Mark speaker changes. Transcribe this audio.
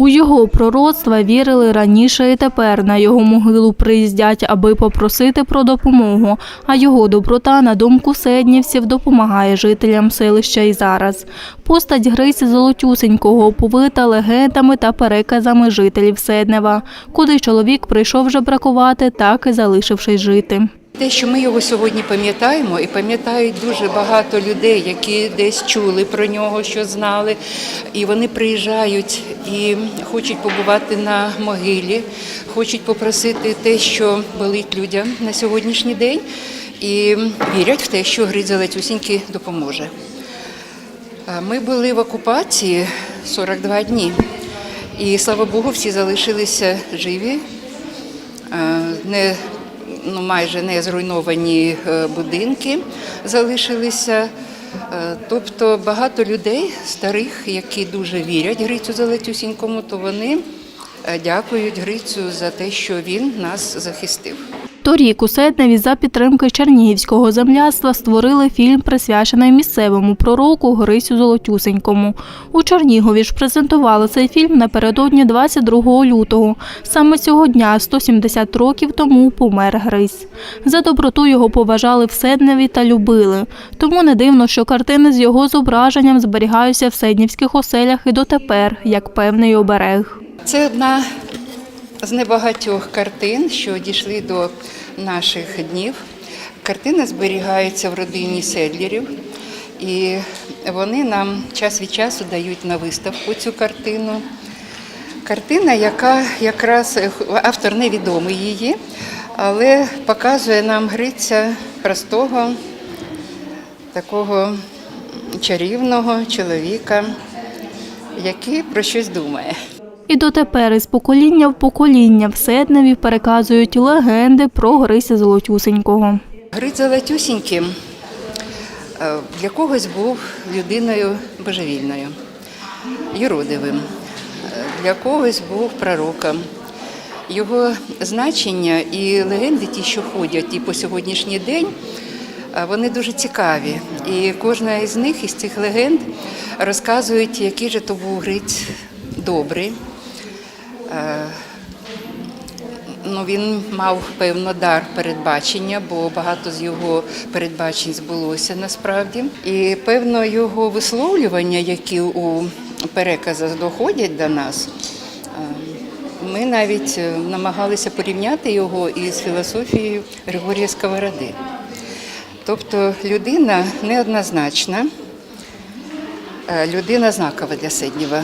Speaker 1: У його пророцтва вірили раніше і тепер. На його могилу приїздять, аби попросити про допомогу. А його доброта, на думку седнівців, допомагає жителям селища і зараз. Постать Грися Золотюсенького оповита легендами та переказами жителів Седнева, куди чоловік прийшов жебракувати, так і залишившись жити.
Speaker 2: Те, що ми його сьогодні пам'ятаємо, і пам'ятають дуже багато людей, які десь чули про нього, що знали, і вони приїжджають і хочуть побувати на могилі, хочуть попросити те, що болить людям на сьогоднішній день, і вірять в те, що Гриця Летюсіньки допоможе. Ми були в окупації 42 дні, і слава Богу, всі залишилися живі. Не ну, майже не зруйновані е, будинки залишилися. Е, Тобто багато людей старих, які дуже вірять Грицю Залетюсінькому, то вони е, дякують Грицю за те, що він нас захистив.
Speaker 1: Торік у Седневі за підтримки Чернігівського земляцтва створили фільм, присвячений місцевому пророку Грисю Золотюсенькому. У Чернігові ж презентували цей фільм напередодні 22 лютого. Саме цього дня, 170 років тому, помер Грись. За доброту його поважали в Седневі та любили. Тому не дивно, що картини з його зображенням зберігаються в седнівських оселях і дотепер, як певний оберег.
Speaker 2: Це одна з небагатьох картин, що дійшли до наших днів. Картина зберігається в родині Седлерів, і вони нам час від часу дають на виставку цю картину. Картина, яка якраз автор невідомий її, але показує нам Гриця простого, такого чарівного чоловіка, який про щось думає.
Speaker 1: І дотепер із покоління в покоління в Седневі переказують легенди про Грися Золотюсенького.
Speaker 2: Гриця Латюсінький е, для когось був людиною божевільною, юродивим, Е, для когось був пророком. Його значення і легенди, ті, що ходять і по сьогоднішній день, е, вони дуже цікаві. І кожна із них, із цих легенд, розказують, який же то був Гриць добрий. Е, Ну, він мав певно дар передбачення, бо багато з його передбачень збулося насправді. І певно його висловлювання, які у переказах доходять до нас, е, ми навіть е, намагалися порівняти його із філософією Григорія Сковороди. Тобто людина неоднозначна, людина знакова для Седнєва.